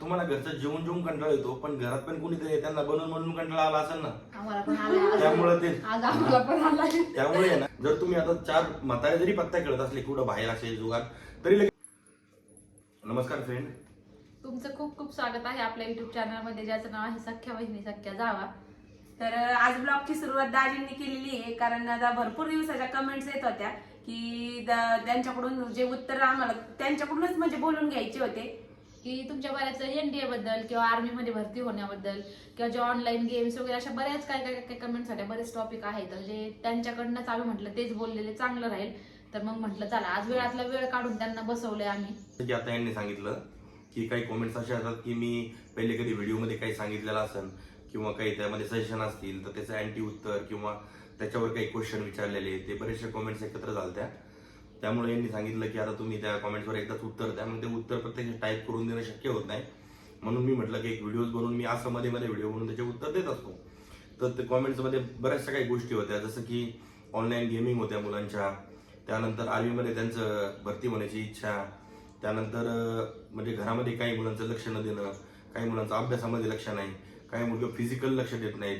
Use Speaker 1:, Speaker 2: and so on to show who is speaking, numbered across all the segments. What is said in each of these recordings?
Speaker 1: तुम्हाला घरचं जेवण जेवून कंटाळा येतो पण घरात पण कोणीतरी त्यांना बनवून बनवून कंटाळा आला असेल ना?
Speaker 2: आम्हाला पण आलाय आज.
Speaker 1: त्यामुळे ते
Speaker 2: आज आम्हाला पण आलाय
Speaker 1: त्यामुळे आहे ना जर तुम्ही आता चार म्हातारे जरी पत्ता खेळत असले कुठं बाहेर असेल जुगार तरी नमस्कार फ्रेंड
Speaker 2: तुमचं खूप खूप स्वागत आहे आपल्या युट्यूब चॅनलमध्ये ज्याचं नाव आहे सख्या बहिणी सख्या जावा.
Speaker 3: तर अ, आज ब्लॉगची सुरुवात दाजींनी केलेली आहे कारण आता भरपूर दिवसाच्या कमेंट्स येत होत्या की द- त्यांच्याकडून जे उत्तर आम्हाला त्यांच्याकडूनच म्हणजे बोलून घ्यायचे होते.
Speaker 2: की तुमच्या बऱ्याच एनडीए बद्दल किंवा आर्मीमध्ये भरती होण्याबद्दल किंवा जे ऑनलाईन गेम्स वगैरे अशा बऱ्याच काय काय काय कमेंट्स होत्या बरेच टॉपिक आहेत. तर जे त्यांच्याकडनंच आम्ही म्हटलं तेच बोललेले चांगलं राहील. तर मग म्हटलं चला आज वेळातला वेळ काढून त्यांना बसवलंय आम्ही.
Speaker 1: आता यांनी सांगितलं की काही कॉमेंट्स असे असतात की मी पहिले कधी व्हिडिओमध्ये काही सांगितलेलं असेल किंवा काही त्यामध्ये सजेशन असतील तर त्याचं अँटी उत्तर किंवा त्याच्यावर काही क्वेश्चन विचारलेले ते बरेचसे कॉमेंट्स एकत्र झालत्या. त्यामुळे यांनी सांगितलं की आता तुम्ही त्या कॉमेंट्सवर एकदाच उत्तर द्या. मग ते उत्तर प्रत्यक्ष टाईप करून देणं शक्य होत नाही. म्हणून मी म्हटलं की एक व्हिडिओज बनवून मी असं मध्ये मध्ये व्हिडिओ बनवून त्याचे उत्तर देत असतो. तर ते कॉमेंट्समध्ये बऱ्याचशा काही गोष्टी होत्या. जसं की ऑनलाईन गेमिंग होत्या मुलांच्या. त्यानंतर आर्मीमध्ये त्यांचं भरती होण्याची इच्छा. त्यानंतर म्हणजे घरामध्ये काही मुलांचं लक्ष न देणं. काही मुलांचं अभ्यासामध्ये लक्ष नाही. काही मुलं फिजिकल लक्ष देत नाहीत.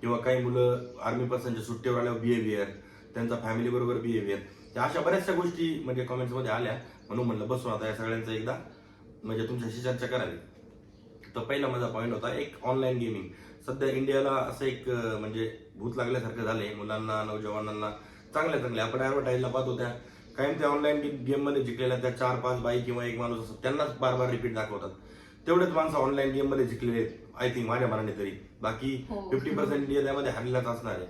Speaker 1: किंवा काही मुलं आर्मी पर्सनच्या सुट्टीवर आल्यावर बिहेवियर त्यांचा फॅमिलीबरोबर बिहेवियर त्या अशा बऱ्याचशा गोष्टी म्हणजे कॉमेंट्समध्ये आल्या. म्हणून म्हणलं बसून आता या सगळ्यांचं एकदा म्हणजे तुमच्याशी चर्चा करावी. तर पहिला माझा पॉईंट होता एक ऑनलाईन गेमिंग सध्या इंडियाला असं एक म्हणजे भूत लागल्यासारखं झालंय. मुलांना नौजवानांना चांगल्या चांगल्या आपण ऍडव्हर्टाईजला पाहतो त्या कायम त्या ऑनलाईन गेममध्ये जिंकलेल्या त्या चार पाच बाई किंवा एक माणूस असतो त्यांनाच बार बार रिपीट दाखवतात. तेवढेच माणसं ऑनलाईन गेममध्ये जिंकलेले आय थिंक माझ्या मनाने तरी. बाकी. फिफ्टी पर्सेंट इंडिया त्यामध्ये हरलेलाच असणार आहे.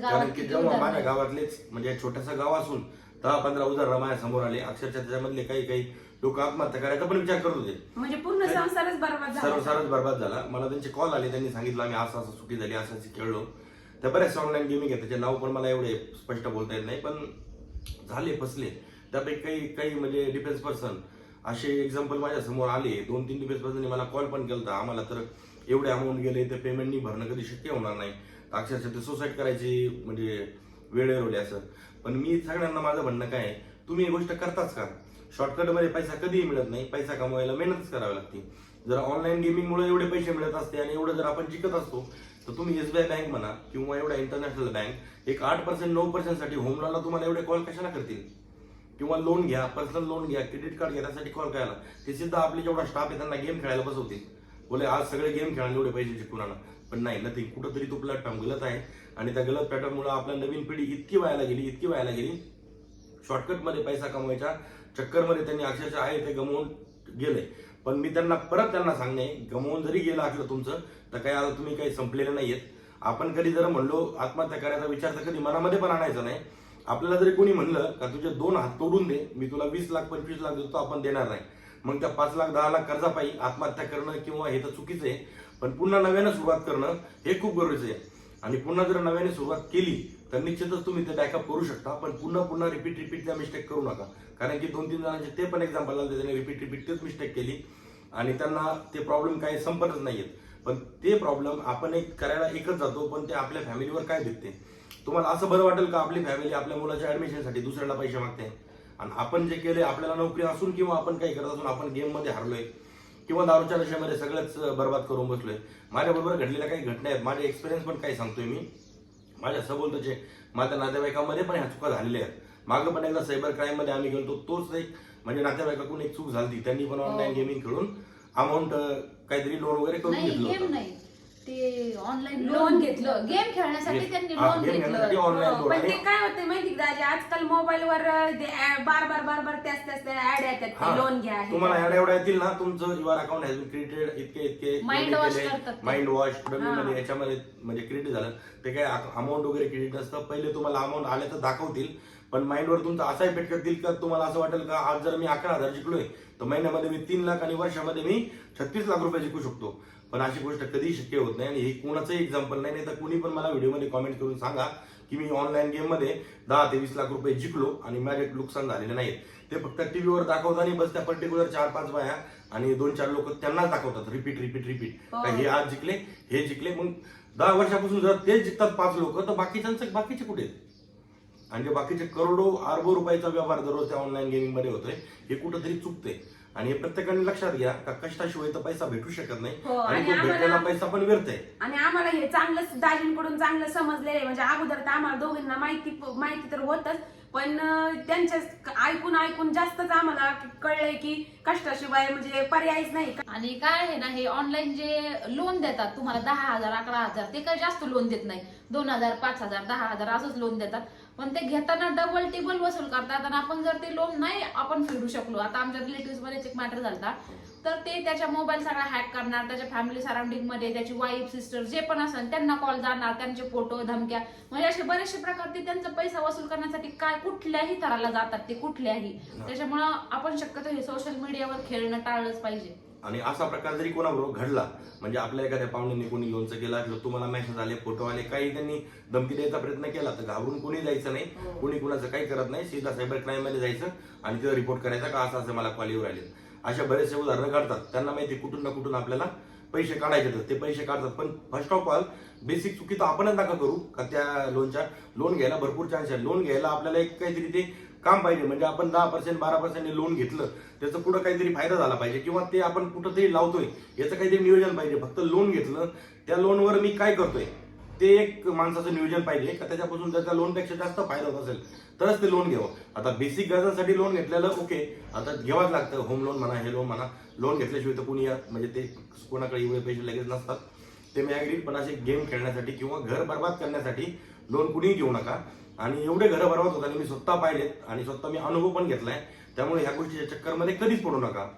Speaker 1: कारण की जेव्हा माझ्या. गावातलेच म्हणजे छोटंसं गाव असून दहा पंधरा उदाहरण माझ्यासमोर आले. अक्षरशः त्याच्यामधले काही काही लोक आत्महत्या करायचा पण विचार करत होते.
Speaker 3: म्हणजे पूर्ण संसारच बरबाद
Speaker 1: सर्व
Speaker 3: झाला.
Speaker 1: सारच बरबाद झाला. मला त्यांचे कॉल आले. त्यांनी सांगितलं आम्ही असं असं चुकी झाली असं असं खेळलो. त्या बऱ्याचशा ऑनलाईन गेमिंग आहे त्याचे नाव पण मला एवढे स्पष्ट बोलता येत नाही पण झाले फसले. त्यापैकी काही काही म्हणजे डिफेन्स पर्सन असे एक्झाम्पल माझ्यासमोर आले. दोन तीन डिफेन्स पर्सनने मला कॉल पण केला आम्हाला तर एवढे अमाऊंट गेले ते पेमेंटनी भरणं कधी शक्य होणार नाही. अक्षरशः ते सुसाईड करायची म्हणजे वेळ येरवली असं. पण मी सगळ्यांना माझं म्हणणं काय आहे, तुम्ही ही गोष्ट करताच का? शॉर्टकटमध्ये पैसा कधीही मिळत नाही. पैसा कमवायला मेहनतच करावी लागते. जर ऑनलाईन गेमिंगमुळे एवढे पैसे मिळत असते आणि एवढं जर आपण जिंकत असतो तर तुम्ही एस बी आय बँक म्हणा किंवा एवढ्या इंटरनॅशनल बँक एक आठ पर्सेंट नऊ पर्सेंटसाठी होम लोनला तुम्हाला एवढे कॉल कशाला करतील? किंवा लोन घ्या पर्सनल लोन घ्या क्रेडिट कार्ड घ्या त्यासाठी कॉल करायला. ते सिद्धा आपले जेवढा स्टाफ आहे त्यांना गेम खेळायला बसवतील. बोले आज सगळे गेम खेळायला एवढे पैसे जिंकून आणा. पण नाही नथिंग कुठंतरी तो प्लॅटफॉर्म गलत आहे. आणि त्या गलत प्लॅटफॉर्ममुळे आपल्या नवीन पिढी इतकी व्हायला गेली इतकी व्हायला गेली. शॉर्टकटमध्ये पैसा कमवायच्या चक्करमध्ये त्यांनी अक्षरशः आहे ते गमवून गेले. पण मी त्यांना परत त्यांना सांगणे गमवून जरी गेलं असलं तुमचं तर काही आता तुम्ही काही संपलेले नाहीयेत. आपण कधी जर म्हणलो आत्महत्या करायचा विचार तर कधी मनामध्ये पण आणायचा नाही. आपल्याला जरी कोणी म्हणलं का तुझे दोन हात तोडून दे मी तुला वीस लाख पंचवीस लाख देतो आपण देणार नाही. मग त्या पाच लाख दहा लाख कर्जापायी आत्महत्या करणं किंवा हे तर चुकीचं आहे. पण पुन्हा नव्यानं सुरुवात करणं हे खूप गरजेचं आहे. आणि पुन्हा जर नव्याने सुरुवात केली तर निश्चितच तुम्ही ते बॅकअप करू शकता पण पुन्हा पुन्हा रिपीट रिपीट त्या मिस्टेक करू नका. कारण की दोन तीन जणांचे ते पण एक्झाम्पल आले त्याने रिपीट रिपीट तेच मिस्टेक केली. आणि त्यांना ते प्रॉब्लेम काही संपतच नाहीयेत. पण ते प्रॉब्लेम आपण एक करायला एकच जातो पण ते आपल्या फॅमिलीवर काय भेटते? तुम्हाला असं बरं वाटेल का आपली फॅमिली आपल्या मुलाच्या ऍडमिशनसाठी दुसऱ्याला पैसे मागते? आणि आपण जे केले आपल्याला नोकरी असून किंवा आपण काही करत असून आपण गेममध्ये हरलोय. किंवा दारूच्या नशेमध्ये सगळंच बर्बाद करून बसलोय. माझ्याबरोबर घडलेल्या काही घटना आहेत. माझे एक्सपिरियन्स पण काही सांगतोय मी. माझ्या सभोवताचे माझ्या नातेवाईकामध्ये पण ह्या चुका झालेल्या आहेत. मागं पण एकदा सायबर क्राईममध्ये आम्ही गेलो तोच एक म्हणजे नातेवाईकाकडून एक चूक झाली त्यांनी पण ऑनलाईन
Speaker 2: हो.
Speaker 1: गेमिंग खेळून अमाऊंट काहीतरी लोन वगैरे करून
Speaker 2: नाही
Speaker 1: घेतलं होतं.
Speaker 2: ते ऑनलाईन लोन
Speaker 3: घेतलं.
Speaker 2: गेम खेळण्यासाठी. त्यांनी
Speaker 1: हा,
Speaker 2: लोन
Speaker 1: game
Speaker 2: घेतलं
Speaker 1: online
Speaker 3: हो,
Speaker 1: loan.
Speaker 3: पण ते काय होते माहिती का दाजी आजकाल मोबाईलवर ते ad बार बार बार बार त्याच त्याच ऍड येतात. लोन घ्या हे
Speaker 1: तुम्हाला
Speaker 3: घ्या.
Speaker 1: एवढ्या एवढ्या येतील ना तुमचं युआर अकाउंट हॅज क्रिएटेड इतके इतके
Speaker 2: Mind wash करतात ते.
Speaker 1: Mind wash. मध्ये याच्यामध्ये म्हणजे क्रेडिट झालं ते काय अमाऊंट वगैरे क्रेडिट नसतं पहिले तुम्हाला अमाऊंट आले तर दाखवतील पण माइंडवर तुमचा असा इफेक्ट करतील का तुम्हाला असं वाटेल का आज जर मी अकरा हजार जिंकलोय तर महिन्यामध्ये मी तीन लाख आणि वर्षामध्ये मी छत्तीस लाख रुपये जिंकू शकतो पण अशी गोष्ट कधीही शक्य होत नाही आणि हे कोणाचंही एक्झाम्पल नाही नाही तर कुणी पण मला व्हिडिओमध्ये कॉमेंट करून सांगा की मी ऑनलाईन गेममध्ये दहा ते वीस लाख रुपये जिंकलो आणि माझे नुकसान झालेले नाहीत ते फक्त टीव्हीवर दाखवतात आणि बस त्या पर्टिक्युलर चार पाच बाया आणि दोन चार लोक त्यांनाच दाखवतात रिपीट रिपीट रिपीट
Speaker 3: हो.
Speaker 1: हे आज जिंकले हे जिंकले मग दहा वर्षापासून जर तेच जिंकतात पाच लोक तर बाकीच्यांचे बाकीचे कुठे? आणि जे बाकीचे करोडो अरबो रुपयाचा व्यवहार दररोज त्या ऑनलाईन गेमिंगमध्ये होतोय हे कुठंतरी चुकते आणि हे प्रत्येकाने लक्षात घ्या का कष्टाशिवाय तर पैसा भेटू शकत नाही.
Speaker 3: हो,
Speaker 1: आणि
Speaker 3: आणि
Speaker 1: तो
Speaker 3: आम्हाला-
Speaker 1: भेटलेला पैसा पण व्यर्थ आहे
Speaker 3: आणि आम्हाला हे चांगलं दाजींकडून चांगलं समजलेलं आहे. म्हणजे अगोदर तर आम्हाला दोघींना माहिती माहिती तर होतच. पण त्यांच्या ऐकून ऐकून जास्तच आम्हाला कळलंय की कष्टाशिवाय म्हणजे पर्यायच नाही.
Speaker 2: आणि काय आहे ना हे ऑनलाईन जे लोन देतात तुम्हाला दहा हजार अकरा हजार ते काही जास्त लोन देत नाही. दोन हजार पाच हजार दहा हजार असंच लोन देतात. पण ते घेताना डबल टेबल वसूल करतात आणि आपण जर ते लोन नाही आपण फेडू शकलो आता आमच्या रिलेटिव्हमध्ये एक मॅटर झाला तर ते त्याच्या मोबाईल सगळा हॅक करणार त्याच्या फॅमिली सराउंडिंगमध्ये त्याची वाईफ सिस्टर जे पण असेल त्यांना कॉल जाणार त्यांचे फोटो धमक्या. म्हणजे असे बरेचसे प्रकार ते त्यांचा पैसा वसूल करण्यासाठी काय कुठल्याही थराला जातात ते कुठल्याही. त्याच्यामुळं आपण शक्यतो हे सोशल मीडियावर खेळणं टाळलंच पाहिजे.
Speaker 1: आणि असा प्रकार जरी कोणाबरोबर घडला म्हणजे आपल्या एखाद्या पाहुण्यांनी कोणी लोनचं केला किंवा तुम्हाला मेसेज आले फोटो आले काही त्यांनी धमकी द्यायचा प्रयत्न केला तर घाबरून कोणी जायचं नाही.
Speaker 2: हो.
Speaker 1: कोणी कुणाचं काही करत नाही. सीधा सायबर क्राईममध्ये जायचं आणि तिथं रिपोर्ट करायचा का असं असं मला कॉल येऊ राहिले अशा बरेचसे उदाहरणं घडतात त्यांना माहिती कुठून ना कुठून आपल्याला पैसे काढायचे तर ते पैसे काढतात. पण फर्स्ट ऑफ ऑल बेसिक चुकी तर आपणच नका करू का त्या लोनच्या लोन घ्यायला भरपूर चान्स आहे. लोन घ्यायला आपल्याला एक काहीतरी ते काम पाहिजे. म्हणजे आपण दहा पर्सेंट बारा पर्सेंट लोन घेतलं त्याचं पुढं काहीतरी फायदा झाला पाहिजे. किंवा ते आपण कुठंतरी लावतोय याचं काहीतरी नियोजन पाहिजे. फक्त लोन घेतलं त्या लोनवर मी काय करतोय? ते एक माणसाचं नियोजन पाहिजे का त्याच्यापासून जर त्या लोनपेक्षा जास्त फायदा होत असेल तरच ते लोन घ्यावं. आता बेसिक गरजांसाठी लोन घेतलेलं ओके आता घ्यावाच लागतं. होम लोन म्हणा हे लोन म्हणा. लोन घेतल्याशिवाय तर कुणी म्हणजे ते कोणाकडे एवढे पैसे लगेच नसतात. ते मी अग्री पण असे गेम खेळण्यासाठी किंवा घर बर्बाद करण्यासाठी लोन कुणीही घेऊ नका. आणि एवढे घर बर्बाद होतात मी स्वतः पाहिलेत आणि स्वतः मी अनुभव पण घेतलाय. त्यामुळे ह्या गोष्टीच्या चक्करमध्ये कधीच पडू नका.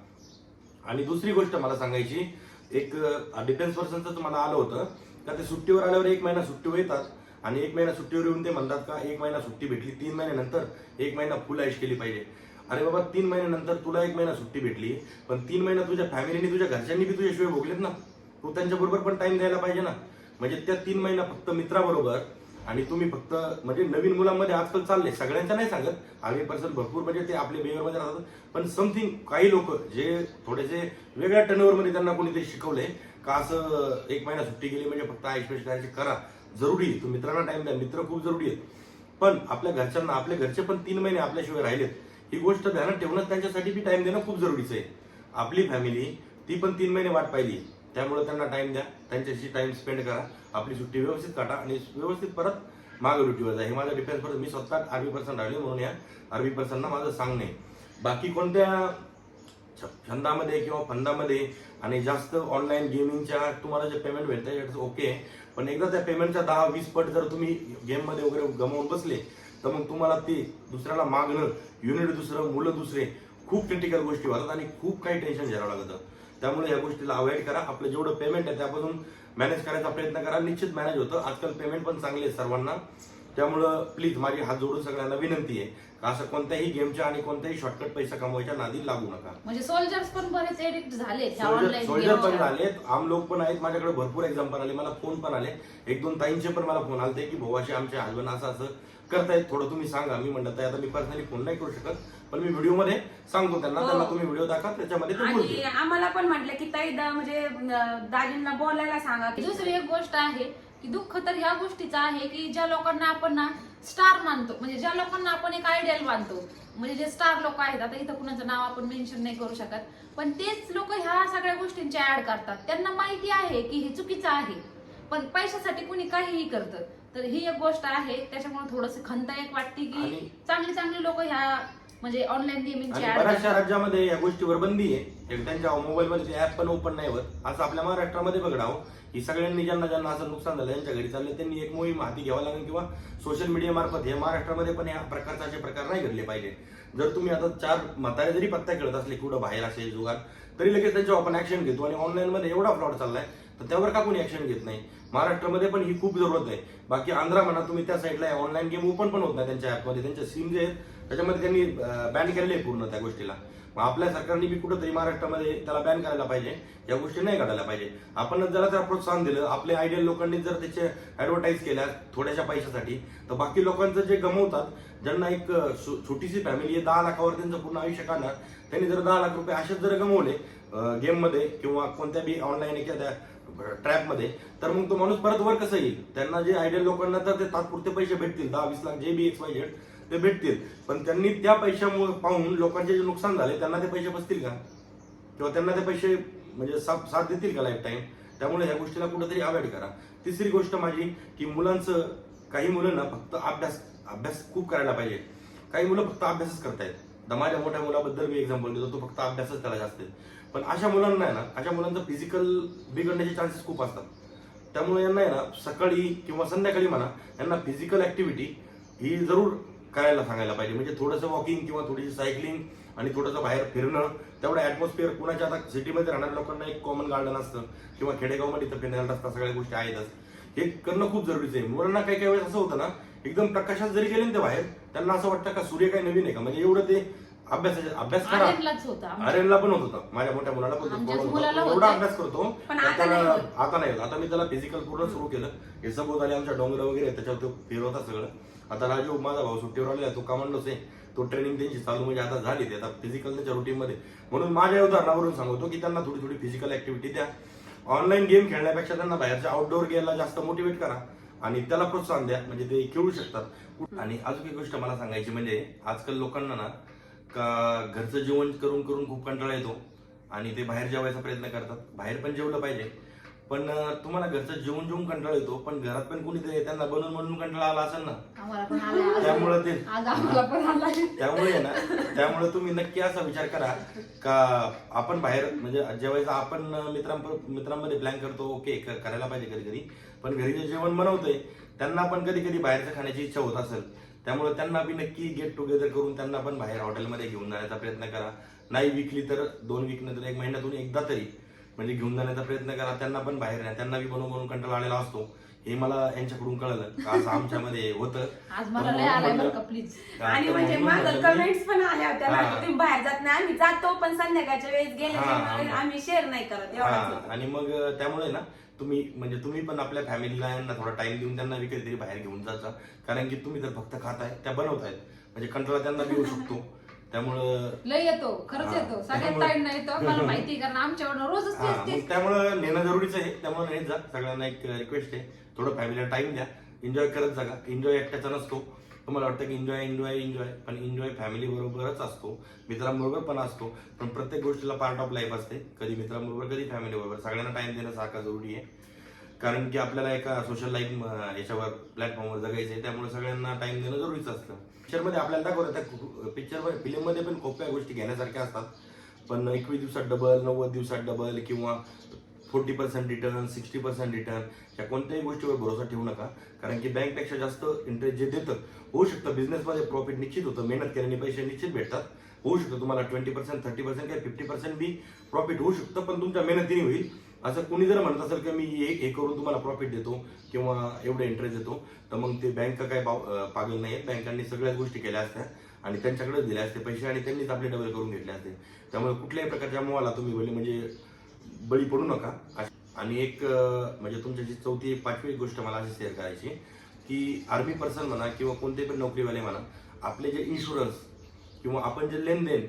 Speaker 1: आणि दुसरी गोष्ट मला सांगायची एक डिफेन्स पर्सनचं मला आलं होतं. का ते सुट्टीवर आल्यावर एक महिना सुट्टीवर येतात आणि एक महिना सुट्टीवर येऊन ते म्हणतात का एक महिना सुट्टी भेटली तीन महिन्यानंतर एक महिना फुल आयुष केली पाहिजे. अरे बाबा तीन महिन्यानंतर तुला एक महिना सुट्टी भेटली पण तीन महिना तुझ्या फॅमिलीने तुझ्या घरच्यांनी बी तुझ्याशिवाय भोगलेत ना. तू त्यांच्याबरोबर पण टाइम द्यायला पाहिजे ना. म्हणजे त्या तीन महिना फक्त मित्राबरोबर आणि तुम्ही फक्त म्हणजे नवीन मुलांमध्ये आजकाल चालले सगळ्यांच्या नाही सांगत. आम्ही पर्सन भरपूर म्हणजे ते आपले बिहेवियरमध्ये राहतात. पण समथिंग काही लोक जे थोडेसे वेगळ्या टर्नओव्हरमध्ये त्यांना कोणी ते शिकवले का असं एक महिना सुट्टी गेली म्हणजे फक्त आयुष्य करायची करा. जरुरी आहे. तुम्ही मित्रांना टाइम द्या. मित्र खूप जरुरी आहेत. पण आपल्या घरच्यांना आपले घरचे पण तीन महिने आपल्याशिवाय राहिलेत. ही गोष्ट ध्यानात ठेवणं त्यांच्यासाठी बी टाइम देणं खूप जरुरीचं आहे. आपली फॅमिली ती पण तीन महिने वाट पाहिली. त्यामुळे त्यांना टाइम द्या. त्यांच्याशी टाइम स्पेंड करा. आपली सुट्टी व्यवस्थित काढा आणि व्यवस्थित परत मागे ड्युटीवर जा. हे माझा डिफेन्स परत मी स्वतः आर्मी पर्सन राहिले म्हणून या आर्मी पर्सनना माझं सांगणे. बाकी कोणत्या छंदामध्ये किंवा फंदामध्ये आणि जास्त ऑनलाईन गेमिंगच्या तुम्हाला जे पेमेंट भेटतं इट्स ओके पण एकदा त्या पेमेंटच्या दहा वीस पट जर तुम्ही गेममध्ये वगैरे गमावून बसले तर मग तुम्हाला ते दुसऱ्याला मागणं युनिट दुसरं मुलं दुसरे खूप क्रिटिकल गोष्टी होतात आणि खूप काही टेन्शन घ्यावं लागतं. त्यामुळे या गोष्टीला अवॉइड करा. आपलं जेवढं पेमेंट आहे त्यापासून मॅनेज करायचा प्रयत्न करा. निश्चित मॅनेज होतं. आजकाल पेमेंट पण चांगले आहे सर्वांना. त्यामुळं प्लीज माझी हात जोडून सगळ्यांना विनंती आहे का असं कोणत्याही गेमच्या आणि कोणत्याही शॉर्टकट पैसा कमवायच्या नादी लागू नका.
Speaker 2: म्हणजे सोल्जर्स पण बरेच एडिक्ट झाले ह्या
Speaker 1: सोल्जर पण झालेत. आम लोक पण आहेत माझ्याकडे भरपूर एक्झाम्पल आले मला फोन पण आले. एक दोन ताईंचे पण मला फोन आले की भाऊ असे आमचे हसबंड असं असं करतायत थोडं तुम्ही सांगा. मी म्हणत आहे आता मी पर्सनली फोन नाही करू शकत पण मी व्हिडिओमध्ये सांगतो त्यांना
Speaker 3: हो.
Speaker 1: त्यांना तुम्ही व्हिडिओ दाखवा त्याच्यामध्ये
Speaker 3: आणि आम्हाला पण म्हटलं की ताई दा- म्हणजे दाजींना बोलायला सांगा की
Speaker 2: दुसरी एक गोष्ट आहे की दुःख तर ह्या गोष्टीचं आहे की ज्या लोकांना आपण ना स्टार मानतो म्हणजे ज्या लोकांना आपण एक आयडियल मानतो म्हणजे जे स्टार लोक आहेत आता इथं कुणाचं नाव आपण मेन्शन नाही करू शकत पण तेच लोक ह्या सगळ्या गोष्टींची ऍड करतात. त्यांना माहिती आहे की हे चुकीचं आहे पण पैशासाठी कुणी काहीही करतं. तर ही एक गोष्ट आहे त्याच्यामुळे थोडस खंतदायक वाटते की चांगली चांगली लोक ह्या म्हणजे ऑनलाईन गेमिंगची ऍड
Speaker 1: बऱ्याचशा राज्यामध्ये या गोष्टीवर बंदी आहे. एक त्यांच्या मोबाईलमध्ये ते ऍप पण ओपन नाही होत. असं आपल्या महाराष्ट्रामध्ये बघडावं ही सगळ्यांनी ज्यांना ज्यांना असं नुकसान झालं त्यांच्या घरी चाललं त्यांनी एक मोहीम हाती घ्यावा लागेल किंवा सोशल मीडिया मार्फत हे महाराष्ट्रामध्ये पण या प्रकारचे असे प्रकार नाही घडले पाहिजे. जर तुम्ही आता चार म्हातारे जरी पत्ता खेळत असले कुठं बाहेर असेल जुगार तरी लगेच त्यांच्यावर आपण ऍक्शन घेतो आणि ऑनलाईन मध्ये एवढा फ्रॉड चाललाय तर त्यावर का कोणी ऍक्शन घेत नाही? महाराष्ट्रामध्ये पण ही खूप जरूरत आहे. बाकी आंध्रा म्हणा तुम्ही त्या साईडला ऑनलाईन गेम ओपन पण होत नाही त्यांच्या ऍपमध्ये त्यांचे सिम जे आहेत त्याच्यामध्ये त्यांनी बॅन केलेले आहे पूर्ण त्या गोष्टीला. मग आपल्या सरकारने बी कुठंतरी महाराष्ट्रामध्ये त्याला बॅन करायला पाहिजे. या गोष्टी नाही घडायला पाहिजे. आपण जरा जर प्रोत्साहन दिलं आपल्या आयडियल लोकांनी जर त्याचे ऍडव्हर्टाईज केल्या थोड्याशा पैशासाठी तर बाकी लोकांचं जे गमवतात ज्यांना एक छोटीशी फॅमिली आहे दहा लाखावर त्यांचं पूर्ण आयुष्य काढणार त्यांनी जर दहा लाख रुपये असेच जर गमवले गेममध्ये किंवा कोणत्या बी ऑनलाईन एखाद्या ट्रॅपमध्ये तर मग तो माणूस परत वर कसं येईल? त्यांना जे आयडियल लोकांना तर ते तात्पुरते पैसे भेटतील दहा वीस लाख जे बी एक्स वाय झेड ते भेटतील. पण त्यांनी त्या पैशामुळे पाहून लोकांचे जे नुकसान झाले त्यांना ते पैसे बसतील का? किंवा त्यांना ते पैसे म्हणजे साथ साथ देतील का लाईफ टाईम त्यामुळे ह्या गोष्टीला कुठेतरी अवॉइड करा. तिसरी गोष्ट माझी की मुलांचं काही मुलं ना फक्त अभ्यास अभ्यास खूप करायला पाहिजे. काही मुलं फक्त अभ्यासच करतायत. दमाच्या माझ्या मोठ्या मुलाबद्दल मी एक्झाम्पल देतो तो फक्त अभ्यासच त्याला जास्त पण अशा मुलांना आहे ना अशा मुलांचं फिजिकल बिघडण्याचे चान्सेस खूप असतात. त्यामुळे यांना आहे ना सकाळी किंवा संध्याकाळी म्हणा यांना फिजिकल ऍक्टिव्हिटी ही जरूर करायला सांगायला पाहिजे. म्हणजे थोडंसं वॉकिंग किंवा थोडीशी सायकलिंग आणि थोडंसं बाहेर फिरणं तेवढं ऍटमॉस्फिअर कुणाच्या आता सिटीमध्ये राहणाऱ्या लोकांना एक कॉमन गार्डन असतं किंवा खेडेगावमध्ये तर फिरण्याला रस्ता सगळ्या गोष्टी आहेतच. हे करणं खूप जरुरीचं आहे. मुलांना काही काही वेळेस असं होतं ना एकदम प्रकाशात जरी गेले ना ते बाहेर त्यांना असं वाटतं का सूर्य काही नवीन आहे का? म्हणजे एवढं ते अभ्यासाचे अभ्यास करा. आर्यनला पण होत होता. माझ्या मोठ्या मुलाला पण. एवढा अभ्यास करतो.
Speaker 3: आता
Speaker 1: त्याला-
Speaker 3: नाही.
Speaker 1: आता नाही होत. आता मी त्याला फिजिकल पूर्ण सुरू केलं. हे सपोज आले आमच्या डोंगर वगैरे त्याच्यावर तो फिरवता सगळं. आता राजू माझा भाऊ सुट्टीवर आलेला आहे, तो कमांडोच आहे तो ट्रेनिंग त्यांची चालू म्हणजे आता झाली ते आता फिजिकल त्याच्या रुटीन मध्ये. म्हणून माझ्या उदाहरणावरून सांगतो की त्यांना थोडी थोडी फिजिकल ऍक्टिव्हिटी द्या. ऑनलाईन गेम खेळण्यापेक्षा त्यांना बाहेरच्या आउटडोअर गेमला जास्त मोटिवेट करा आणि त्याला प्रोत्साहन द्या म्हणजे ते खेळू शकतात. आणि अजून एक गोष्ट मला सांगायची म्हणजे आजकाल लोकांना ना का घरचं जेवण करून करून खूप कंटाळा येतो आणि ते बाहेर जेवायचा प्रयत्न करतात. बाहेर पण जेवलं पाहिजे. पण तुम्हाला घरचं जेवण जेवून कंटाळा येतो पण घरात पण कोणीतरी त्यांना बनवून बनवून कंटाळा आला असेल ना?
Speaker 2: आम्हाला पण आलाय. आज.
Speaker 1: त्यामुळे ते
Speaker 2: आज आम्हाला पण आलाय.
Speaker 1: त्यामुळे आहे ना त्यामुळे तुम्ही नक्की असा विचार करा का आपण बाहेर म्हणजे जेवायचा आपण मित्रां मित्रांमध्ये प्लॅन करतो ओके क- करायला पाहिजे कधी कधी पण घरी जे जेवण बनवतोय त्यांना पण कधी कधी बाहेरचं खाण्याची इच्छा होत असेल. त्यामुळे त्यांना बी नक्की गेट टुगेदर करून त्यांना पण बाहेर हॉटेलमध्ये घेऊन जाण्याचा प्रयत्न करा. नाही विकली तर दोन वीक नंतर एक महिन्यातून एकदा तरी. म्हणजे घेऊन जाण्याचा प्रयत्न करा त्यांना पण बाहेर न्या त्यांना बी बनवून बनवून कंटाळा आलेला असतो हे मला यांच्याकडून कळलं का असं आमच्यामध्ये होतं
Speaker 2: आज मला लय आलाय बरं का प्लीज
Speaker 3: आणि
Speaker 1: तर
Speaker 3: म्हणजे माझं कमेंट्स पण आल्या होत्या. ना, तुम्ही बाहेर जात नाही आम्ही जातो पण संध्याकाळच्या वेळेस
Speaker 1: हा.
Speaker 3: आम्ही शेअर नाही करत एवढंच.
Speaker 1: आणि मग त्यामुळे ना तुम्ही म्हणजे तुम्ही पण आपल्या फॅमिलीला यांना थोडा टाइम देऊन त्यांना बी कधीतरी बाहेर घेऊन जायचा कारण की तुम्ही जर फक्त खाताय त्या बनवतायत म्हणजे कंटाळा त्यांना बी येऊ शकतो त्यामुळं
Speaker 2: लय येतो खरंच. येतो. सगळ्यात
Speaker 1: त्यामुळे-
Speaker 2: टाइम नाही येतो मला माहिती आहे, कारण आमच्याकडनं रोजच
Speaker 1: हा,
Speaker 2: तेच तेच.
Speaker 1: मग त्यामुळं नेणं जरुरीचं आहे. त्यामुळे नेत जा. सगळ्यांना एक रिक्वेस्ट आहे. थोडं फॅमिलीला टाइम द्या. एन्जॉय करत जागा. एन्जॉय एकट्याचा नसतो. तुम्हाला वाटतं की एन्जॉय एन्जॉय एन्जॉय पण एन्जॉय फॅमिली बरोबरच असतो. मित्रांबरोबर पण असतो. पण प्रत्येक गोष्टीला पार्ट ऑफ लाईफ असते. कधी मित्रांबरोबर कधी फॅमिली बरोबर. सगळ्यांना टाइम देणं सारखा जरुरी आहे. कारण की आपल्याला एका सोशल लाईफ याच्यावर प्लॅटफॉर्मवर जगायचं आहे त्यामुळे सगळ्यांना टाइम देणं जरुरीचं असतं. पिक्चरमध्ये आपल्याला दाखवलं त्या पिक्चर फिल्ममध्ये पण खूप काही गोष्टी घेण्यासारख्या असतात. पण एकवीस दिवसात डबल नव्वद दिवसात डबल किंवा forty percent return sixty percent return या कोणत्याही गोष्टीवर भरोसा ठेवू नका. कारण की बँकपेक्षा जास्त इंटरेस्ट जे देतं होऊ शकतं बिझनेसमध्ये प्रॉफिट निश्चित होतं मेहनत केल्याने पैसे निश्चित भेटतात. होऊ शकतं तुम्हाला ट्वेंटी पर्सेंट थर्टी पर्सेंट किंवा फिफ्टी पर्सेंट बी प्रॉफिट होऊ शकतं पण तुमच्या मेहनतीने होईल. असं कुणी जर म्हणत असेल की मी हे हे करून तुम्हाला प्रॉफिट देतो किंवा एवढे इंटरेस्ट देतो तर मग ते बँक काय बाव- पागल नाही आहेत बँकांनी सगळ्याच गोष्टी केल्या असत्या आणि त्यांच्याकडे दिले असते पैसे आणि त्यांनीच आपले डबल करून घेतले असते. त्यामुळे कुठल्याही प्रकारच्या मोहाला तुम्ही बोलले म्हणजे बळी पडू नका. आणि एक म्हणजे म्हणजे तुमच्याची चौथी पाचवी गोष्ट मला अशी शेअर करायची की आर्मी पर्सन म्हणा किंवा कोणते पण नोकरीवाले म्हणा आपले जे इन्शुरन्स किंवा आपण जे लेनदेन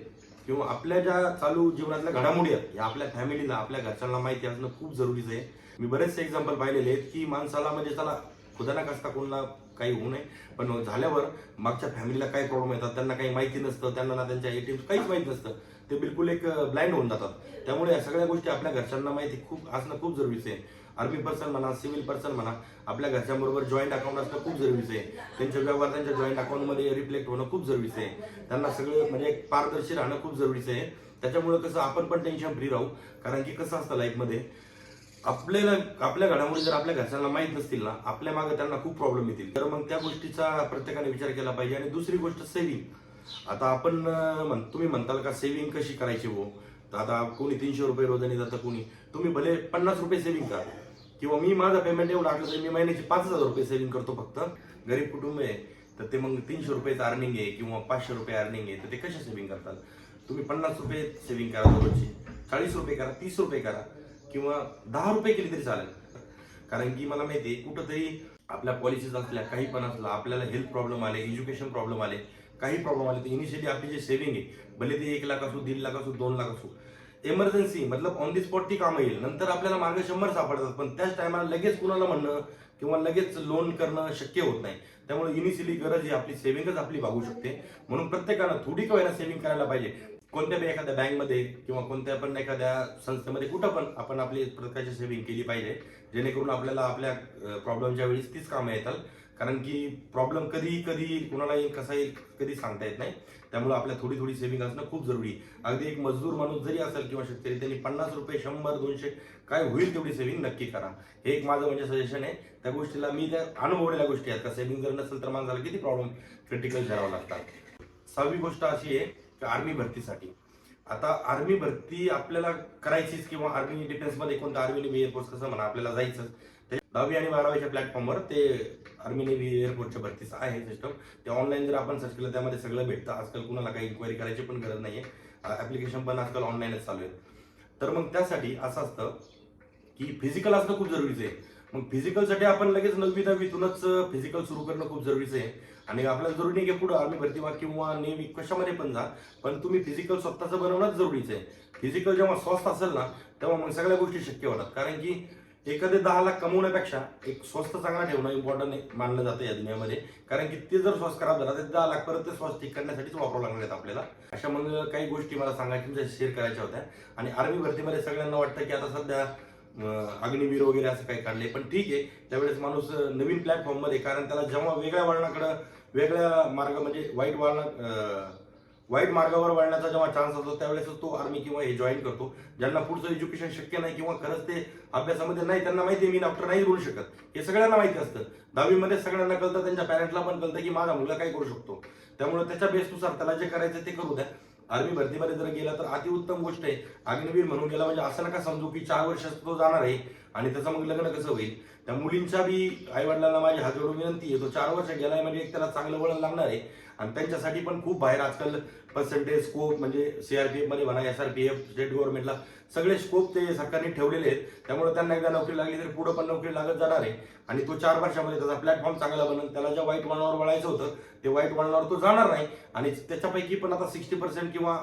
Speaker 1: किंवा आपल्या ज्या चालू जीवनातल्या घडामोडी आहेत या आपल्या फॅमिलीला आपल्या घरच्यांना माहिती असणं खूप जरुरीचं आहे. मी बरेचसे एक्झाम्पल पाहिलेले आहेत की माणसाला म्हणजे त्याला खुदा ना कसता कोणाला काही होऊ नये पण झाल्यावर मागच्या फॅमिलीला काय प्रॉब्लेम येतात त्यांना काही माहिती नसतं त्यांना ना त्यांच्या एटीएम काहीच माहिती नसतं. ते बिलकुल एक ब्लाइंड होऊन जातात. त्यामुळे या सगळ्या गोष्टी आपल्या घरच्यांना माहिती खूप असणं खूप जरुरीचं आहे. आर्मी पर्सन म्हणा सिव्हिल पर्सन म्हणा आपल्या घरच्यांबरोबर जॉईंट अकाउंट असणं खूप जरुरीचं आहे. त्यांच्या व्यवहार त्यांच्या जॉईंट अकाउंटमध्ये रिफ्लेक्ट होणं खूप जरुरीचं आहे. त्यांना सगळं म्हणजे पारदर्शी राहणं खूप जरुरीचं आहे. त्याच्यामुळे कसं आपण पण टेन्शन फ्री राहू. कारण की कसं असतं लाईफमध्ये आपल्याला आपल्या घडामोडी जर आपल्या घरच्यांना माहीत नसतील ना आपल्या मागे त्यांना खूप प्रॉब्लेम येतील. तर मग त्या गोष्टीचा प्रत्येकाने विचार केला पाहिजे. आणि दुसरी गोष्ट सेव्हिंग आता आपण म्हण तुम्ही म्हणताल का सेव्हिंग कशी करायची हो तर आता कोणी तीनशे रुपये रोजाने जातं कोणी. तुम्ही भले पन्नास रुपये सेव्हिंग करा. किंवा मी माझा पेमेंट एवढा आटलं तरी मी महिन्याची पाच हजार रुपये सेव्हिंग करतो फक्त. गरीब कुटुंब आहे तर ते मग तीनशे रुपयाचं अर्निंग आहे किंवा पाचशे रुपये अर्निंग आहे तर ते कशा सेव्हिंग करतात? तुम्ही पन्नास रुपये सेव्हिंग करा दररोजची चाळीस रुपये करा तीस रुपये करा किंवा दहा रुपये केले तरी चालेल. कारण की मला माहिती आहे कुठंतरी आपल्या पॉलिसीज असल्या काही पण असला आपल्याला हेल्थ प्रॉब्लेम आले एज्युकेशन प्रॉब्लेम आले काही प्रॉब्लेम आले तर इनिशियली आपली जे सेव्हिंग आहे भले ते एक लाख असू दीड लाख असू दोन लाख असू इमर्जन्सी मतलब ऑन दी स्पॉट ती कामं येईल. नंतर आपल्याला मागे शंभर सापडतात पण त्याच टायमाला लगेच कुणाला म्हणणं किंवा लगेच लोन करणं शक्य होत नाही. त्यामुळे इनिशियली गरज ही आपली सेव्हिंगच आपली भागू शकते. म्हणून प्रत्येकानं थोडी का सेव्हिंग करायला पाहिजे. कोणत्या पण एखाद्या बँकमध्ये किंवा कोणत्या पण एखाद्या संस्थेमध्ये कुठं पण आपण आपली प्रकारची सेव्हिंग केली पाहिजे. जेणेकरून आपल्याला आपल्या प्रॉब्लेमच्या वेळेस तीच कामं येतात. कारण की प्रॉब्लेम कधी कधी येईल कुणाला येईल कसा येईल कधी सांगता येत नाही. त्यामुळे आपल्या थोडी थोडी सेव्हिंग असणं खूप जरुरी. आहे. अगदी एक मजदूर माणूस जरी असेल किंवा शेतकरी त्यांनी पन्नास रुपये शंभर दोनशे काय होईल तेवढी सेव्हिंग नक्की करा. हे एक माझं म्हणजे सजेशन आहे. त्या गोष्टीला मी त्या अनुभवलेल्या गोष्टी आहेत. का सेव्हिंग जर नसेल तर माणसाला किती प्रॉब्लेम क्रिटिकल ठरावं लागतात. सहावी गोष्ट अशी आहे की आर्मी भरतीसाठी. आता आर्मी भरती आपल्याला करायचीच किंवा आर्मी डिफेन्समध्ये कोणतं आर्मी नेव्ही एअरफोर्स कसं म्हणा आपल्याला जायचं ते दहावी आणि बारावीच्या प्लॅटफॉर्मवर ते आर्मी नेव्ही एअरपोर्टच्या भरतीचं आहे सिस्टम ते ऑनलाईन जर आपण सर्च केलं त्यामध्ये सगळं भेटतं. आजकाल कुणाला काही इन्क्वायरी करायची पण गरज नाहीये. ऍप्लिकेशन पण आजकाल ऑनलाईनच चालू आहे तर मग त्यासाठी असं असतं की फिजिकल असणं खूप जरुरीचं आहे. मग फिजिकलसाठी आपण लगेच नववी दहावीतूनच फिजिकल सुरू करणं खूप जरुरीचं आहे. आणि आपल्याला जरुरी नाही की पुढे आर्मी भरती व्हा किंवा नेव्ही कशामध्ये पण जा पण तुम्ही फिजिकल स्वतःचं बनवणंच जरुरीचं आहे. फिजिकल जेव्हा स्वस्त असेल ना तेव्हा मग सगळ्या गोष्टी शक्य होतात. कारण की एखादे दहा लाख कमवण्यापेक्षा एक स्वस्त चांगला ठेवणं इम्पॉर्टंट मानलं जातं या दुनियामध्ये. कारण की ते जर स्वस्त खराब झाला तर दहा लाख परत ते स्वस्त ठीक करण्यासाठीच वापरावं लागणार आहेत आपल्याला. अशा मग काही गोष्टी मला सांगायच्या तुमच्या शेअर करायच्या होत्या. आणि आर्मी भरतीमध्ये सगळ्यांना वाटतं की आता सध्या अग्निवीर वगैरे असं काही काढले पण ठीक आहे त्यावेळेस माणूस नवीन प्लॅटफॉर्ममध्ये कारण त्याला जेव्हा वेगळ्या वळणाकडं वेगळ्या मार्ग म्हणजे वाईट वळणा वाईट मार्गावर वळण्याचा जेव्हा चान्स असतो त्यावेळेस तो आर्मी किंवा हे जॉईन करतो. ज्यांना पुढचं एज्युकेशन शक्य नाही किंवा खरंच ते अभ्यासामध्ये नाही त्यांना माहिती आहे मी डॉक्टर नाही बोलू शकत. हे सगळ्यांना माहिती असतं. दहावीमध्ये सगळ्यांना कळतं त्यांच्या पॅरेंट्सला पण कळतं की माझा मुलगा काय करू शकतो. त्यामुळे त्याच्या बेसनुसार त्याला जे करायचं ते करू द्या. आर्मी भरतीमध्ये जर गेला तर अतिउत्तम गोष्ट आहे. अग्निवीर म्हणून गेला म्हणजे असं नका समजू की चार वर्ष तो जाणार आहे आणि त्याचं मग लग्न कसं होईल. त्या मुलींच्या बी आई वडिलांना माझी हजारो विनंती आहे तो चार वर्ष गेलाय म्हणजे एक त्याला चांगलं वळण लागणार आहे. आणि त्यांच्यासाठी पण खूप बाहेर आजकाल पर्सेंटेज स्कोप म्हणजे सीआरपीएफमध्ये म्हणा S R P F state गव्हर्नमेंटला सगळे स्कोप ते सरकारने ठेवलेले आहेत. त्यामुळे त्यांना एकदा नोकरी लागली तर पुढे पण नोकरी लागत जाणार आहे. आणि तो चार वर्षामध्ये त्याचा प्लॅटफॉर्म चांगला बनल त्याला ज्या वाईट वळणावर वळायचं होतं ते वाईट वळणावर तो जाणार नाही. आणि त्याच्यापैकी पण आता सिक्स्टी पर्सेंट किंवा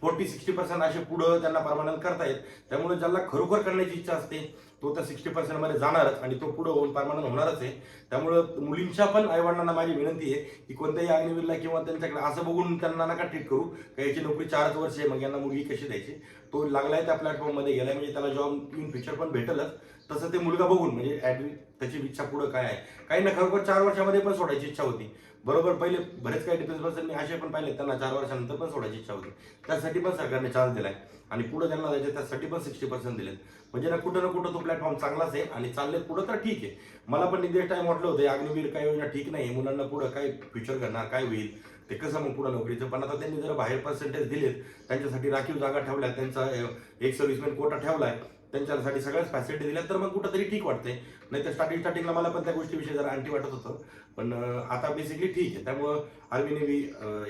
Speaker 1: फोर्टी सिक्स्टी पर्सेंट असे पुढं त्यांना परमानंट करता येत. त्यामुळे ज्याला खरोखर करण्याची इच्छा असते तो तर सिक्स्टी पर्सेंटमध्ये जाणारच आणि तो पुढे होऊन परमानंट होणारच आहे. त्यामुळं मुलींच्या पण आईवडिलांना माझी विनंती आहे की कोणत्याही अग्निवीरला किंवा त्यांच्याकडे असं बघून त्यांना नका ट्रीट करू. का याची नोकरी चारच वर्ष आहे मग यांना मुलगी कशी द्यायची? तो लागलाय त्या प्लॅटफॉर्ममध्ये गेलाय म्हणजे त्याला जॉब इन फ्युचर पण भेटलच. तसं ते मुलगा बघून म्हणजे ऍडमि त्याची इच्छा पुढं काय आहे? काही ना खरोखर चार वर्षामध्ये पण सोडायची इच्छा होती. बरोबर पहिले बरेच काही डिफेन्स पर्सन मी असे पण पाहिले त्यांना चार वर्षानंतर पण सोडायची इच्छा होती. त्यासाठी पण सरकारने चान्स दिलाय. आणि पुढे ज्यांना जायचे त्यासाठी पण सिक्स्टी पर्सेंट दिलेत. म्हणजे ना कुठं ना कुठं तो प्लॅटफॉर्म चांगलाच आहे आणि चालले पुढं तर ठीक आहे. मला पण निदेश टाईम वाटलं होतं अग्निवीर काय योजना ठीक नाही मुलांना पुढं काय फ्युचर करणार काय होईल? ते कसं मग पुढं नोकरीचं? पण आता त्यांनी जर बाहेर पर्सेंटेज दिलेत. त्यांच्यासाठी राखीव जागा ठेवल्या त्यांचा एक सर्व्हिसमॅन कोटा ठेवला आहे त्यांच्यासाठी सगळ्याच फॅसिलिटी दिल्या तर मग कुठंतरी ठीक वाटते नाही तर स्टार्टिंग स्टार्टिंगला मला पण त्या गोष्टीविषयी जरा अँटी वाटत होतं. पण आता बेसिकली ठीक आहे. त्यामुळं आर्मी नेव्ही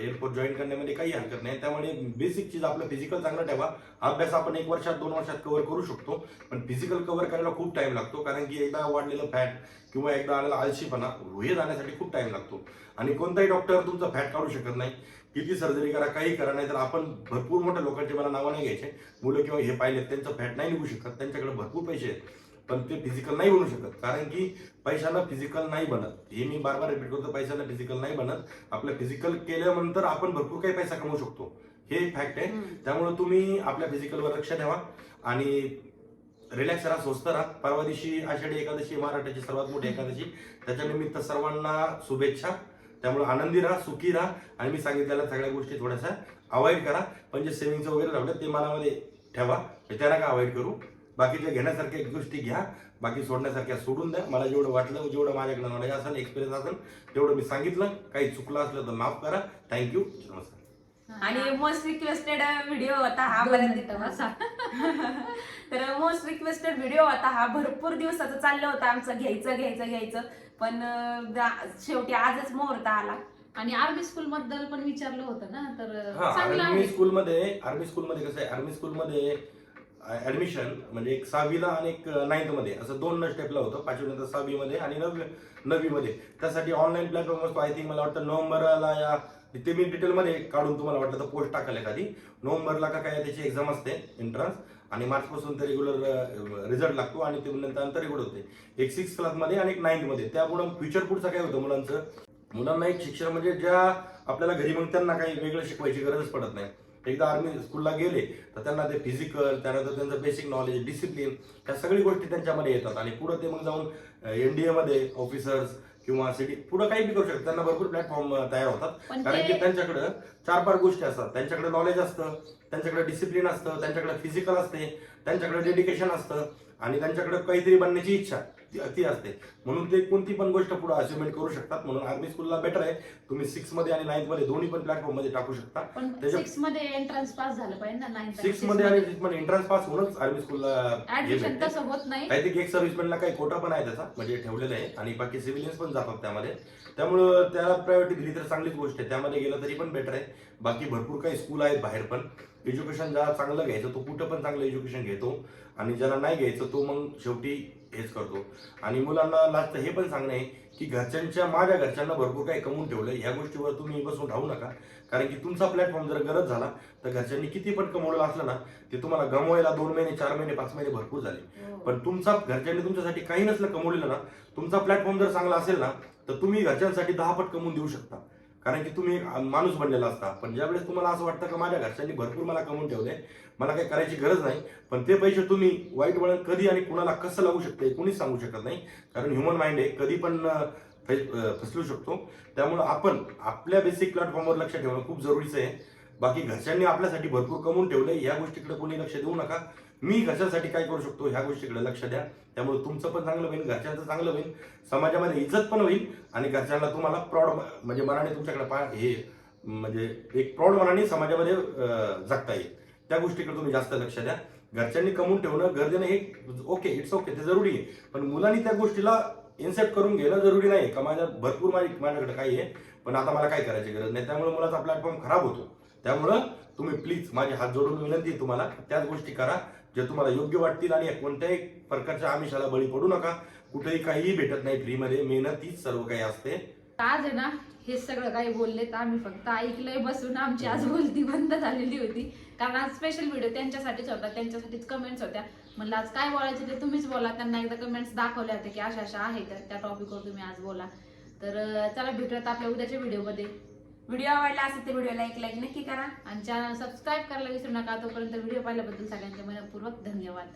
Speaker 1: एअरपोर्ट जॉईन करण्यामध्ये काही हरकत नाही. त्यामुळे बेसिक चीज आपलं फिजिकल चांगलं ठेवा. अभ्यास आपण एक वर्षात दोन वर्षात कव्हर करू शकतो. पण फिजिकल कव्हर करायला खूप टाइम लागतो. कारण की एकदा वाढलेलं फॅट किंवा एकदा आलेला आळशीपणा हे जाण्यासाठी खूप टाइम लागतो. आणि कोणताही डॉक्टर तुमचं फॅट काढू शकत नाही. किती सर्जरी करा काही करा नाही तर आपण भरपूर मोठ्या लोकांचे मला नावं नाही घ्यायचे. मुलं किंवा हे पाहिलेत त्यांचं फॅट नाही निघू शकत त्यांच्याकडे भरपूर पैसे आहेत. पण ते फिजिकल नाही बनू शकत कारण की पैशाला फिजिकल नाही बनत. हे मी बार बार रिपीट करतो पैशाला फिजिकल नाही बनत. आपलं फिजिकल केल्यानंतर आपण भरपूर काही पैसा कमवू शकतो. हे एक फॅक्ट आहे. त्यामुळे तुम्ही आपल्या फिजिकलवर लक्ष ठेवा आणि रिलॅक्स राहा स्वस्त राहा. परवा दिवशी आषाढी एकादशी महाराष्ट्राची सर्वात मोठी एकादशी. त्याच्या निमित्त सर्वांना शुभेच्छा. त्यामुळे आनंदी राहा सुखी राहा. आणि मी सांगितलेल्या सगळ्या गोष्टी थोड्याशा अवॉइड करा. पण जे सेव्हिंगचं वगैरे लावलं ते मनामध्ये ठेवा. ते त्यांना का अवॉइड करू? बाकीच्या घेण्यासारख्या गोष्टी घ्या. बाकी सोडण्यासारख्या सोडून द्या. मला जेवढं वाटलं जेवढं माझ्याकडे नॉलेज असेल एक्सपिरियन्स असेल तेवढं मी सांगितलं. काही चुकलं असलं तर माफ करा. थँक्यू नमस्कार.
Speaker 3: आणि मोस्ट रिक्वेस्टेड व्हिडिओ होता हा
Speaker 2: बसा.
Speaker 3: तर मोस्ट रिक्वेस्टेड व्हिडिओ होता हा भरपूर दिवसाचं चाललं होतं आमचं. घ्यायचं घ्यायचं घ्यायचं. पण शेवटी आजच मुहूर्त आला.
Speaker 2: आणि आर्मी स्कूल बद्दल पण विचारलं होतं ना तर
Speaker 1: हा
Speaker 2: चांगलं
Speaker 1: आर्मी
Speaker 2: आहे.
Speaker 1: स्कूलमध्ये आर्मी स्कूलमध्ये कसं आहे आर्मी स्कूलमध्ये ऍडमिशन म्हणजे एक सहावीला आणि एक नाईन्थमध्ये. असं दोन स्टेपला होतं. पाचवी नंतर सहावीमध्ये आणि नववी नववीमध्ये. त्यासाठी ऑनलाईन प्लॅटफॉर्म असतो आय थिंक मला वाटतं नोव्हेंबरला या ते मी डिटेलमध्ये काढून तुम्हाला वाटलं तर पोस्ट टाकाल एखादी. नोव्हेंबरला का काय त्याची एक्झाम असते एंट्रन्स आणि मार्चपासून ते रेग्युलर रिझल्ट लागतो आणि ते नंतर नंतर रेग्युलर होते. एक सिक्स क्लासमध्ये आणि एक नाईन्थमध्ये त्यामुळं फ्युचर पुढचं काय होतं मुलांचं? मुलांना एक शिक्षण म्हणजे ज्या आपल्याला घरी मग त्यांना काही वेगळं शिकवायची गरजच पडत नाही. एकदा आर्मी स्कूलला गेले तर त्यांना ते फिजिकल त्यानंतर त्यांचं बेसिक नॉलेज डिसिप्लिन ह्या सगळी गोष्टी त्यांच्यामध्ये येतात. आणि पुढे ते मग जाऊन एनडीएमध्ये ऑफिसर्स किंवा सिटी पुढे काही बी करू शकतात त्यांना भरपूर प्लॅटफॉर्म तयार होतात. कारण की त्यांच्याकडे चार पाच गोष्टी असतात. त्यांच्याकडे नॉलेज असतं त्यांच्याकडे डिसिप्लिन असतं त्यांच्याकडे फिजिकल असते त्यांच्याकडे डेडिकेशन असतं आणि त्यांच्याकडे काहीतरी बनण्याची इच्छा. ती असते. म्हणून ते कोणती पण गोष्ट पुढे अचिव्हमेंट करू शकतात. म्हणून आर्मी स्कूलला बेटर आहे. तुम्ही सिक्समध्ये आणि नाईन्थमध्ये दोन्ही पण प्लॅटफॉर्ममध्ये टाकू शकता. त्याच्या-
Speaker 2: सिक्समध्ये एंट्रन्स पास झालं पाहिजे ना नाईन्थ
Speaker 1: सिक्समध्ये आणि एंट्रन्स पास होऊनच आर्मी स्कूलला हे
Speaker 2: ऍडमिशन
Speaker 1: भेटते.
Speaker 2: तसं होत नाही.
Speaker 1: काहीतरी एक सर्व्हिसमॅनला काही कोटा पण आहे त्याचा म्हणजे ठेवलेला आहे. आणि बाकी सिव्हिलियन्स पण जातात त्यामध्ये. त्यामुळं त्याला प्रायोरिटी दिली तर चांगलीच गोष्ट आहे. त्यामध्ये गेलं तरी पण बेटर आहे. बाकी भरपूर काही स्कूल आहेत बाहेर पण. एज्युकेशन ज्याला चांगलं घ्यायचं तो कुठं पण चांगलं एज्युकेशन घेतो. आणि ज्याला नाही घ्यायचं तो मग शेवटी हेच करतो. आणि मुलांना लास्ट हे पण सांगणं आहे की घरच्यांच्या माझ्या घरच्यांना भरपूर काही कमवून ठेवलं ह्या गोष्टीवर तुम्ही बसून राहू नका. कारण की तुमचा प्लॅटफॉर्म जर गरज झाला तर घरच्यांनी किती पण कमवलेलं असलं ना ते तुम्हाला गमवायला दोन महिने चार महिने पाच महिने भरपूर झाले.
Speaker 2: हो.
Speaker 1: पण तुमचा घरच्यांनी तुमच्यासाठी काही नसलं कमवलेलं ना तुमचा प्लॅटफॉर्म जर चांगला असेल ना तर तुम्ही घरच्यांसाठी दहा पट कमवून देऊ शकता. कारण की तुम्ही एक माणूस बनलेला असता. पण ज्यावेळेस तुम्हाला असं वाटतं का माझ्या घरच्यांनी भरपूर मला कमवून ठेवले मला काही करायची गरज नाही पण ते पैसे तुम्ही वाईट वळण कधी आणि कुणाला कसं लागू शकते कोणीच सांगू शकत नाही. कारण ह्युमन माइंड आहे कधी पण फसलू शकतो. त्यामुळं आपण आपल्या बेसिक प्लॅटफॉर्मवर लक्ष ठेवणं खूप जरुरीचं आहे. बाकी घरच्यांनी आपल्यासाठी भरपूर कमवून ठेवलं या गोष्टीकडे कोणी लक्ष देऊ नका. मी घरच्यांसाठी काय करू शकतो ह्या गोष्टीकडे लक्ष द्या. त्यामुळे तुमचं पण चांगलं होईल घरच्यांचं चांगलं होईल समाजामध्ये इज्जत पण होईल आणि घरच्यांना तुम्हाला प्रौढ म्हणजे मनाने तुमच्याकडे पा हे म्हणजे एक प्रौढ मनाने समाजामध्ये जगता येईल. त्या गोष्टीकडे तुम्ही जास्त लक्ष द्या. घरच्यांनी कमवून ठेवणं गरजेनं हे ओके इट्स ओके ते जरुरी आहे. पण मुलांनी त्या गोष्टीला इन्सेप्ट करून घेणं जरुरी नाही. का माझ्या भरपूर माझी माझ्याकडे काही आहे पण आता मला काय करायची गरज नाही. त्यामुळे मुलाचा प्लॅटफॉर्म खराब होतो. त्यामुळं तुम्ही प्लीज माझे हात जोडून विनंती तुम्हाला त्याच गोष्टी करा. जे तुम्हाला योग्य वाटतील आणि कोणत्याही प्रकारच्या आमिषाला बळी पडू नका. कुठेही काहीही भेटत नाही फ्रीमध्ये. मेहनत हीच सर्व काही असते.
Speaker 2: आज आहे ना? हे सगळं काही बोलले तर आम्ही फक्त ऐकलंय बसून. आमची आज बोलती बंद झालेली होती. कारण आज स्पेशल व्हिडिओ त्यांच्यासाठीच होता. त्यांच्यासाठीच कमेंट्स होत्या. म्हणलं आज काय बोलायचं ते तुम्हीच बोला. त्यांना एकदा कमेंट्स दाखवल्या होत्या की अशा अशा आहेत त्या टॉपिकवर तुम्ही आज बोला. तर चला भेटूयात आपल्या उद्याच्या व्हिडिओमध्ये
Speaker 3: व्हिडिओ आवडला असेल तर व्हिडिओला एक लाईक नक्की करा.
Speaker 2: आणि चॅनल सबस्क्राईब करायला विसरू नका. तोपर्यंत व्हिडिओ पाहिल्याबद्दल सगळ्यांचे मनपूर्वक धन्यवाद.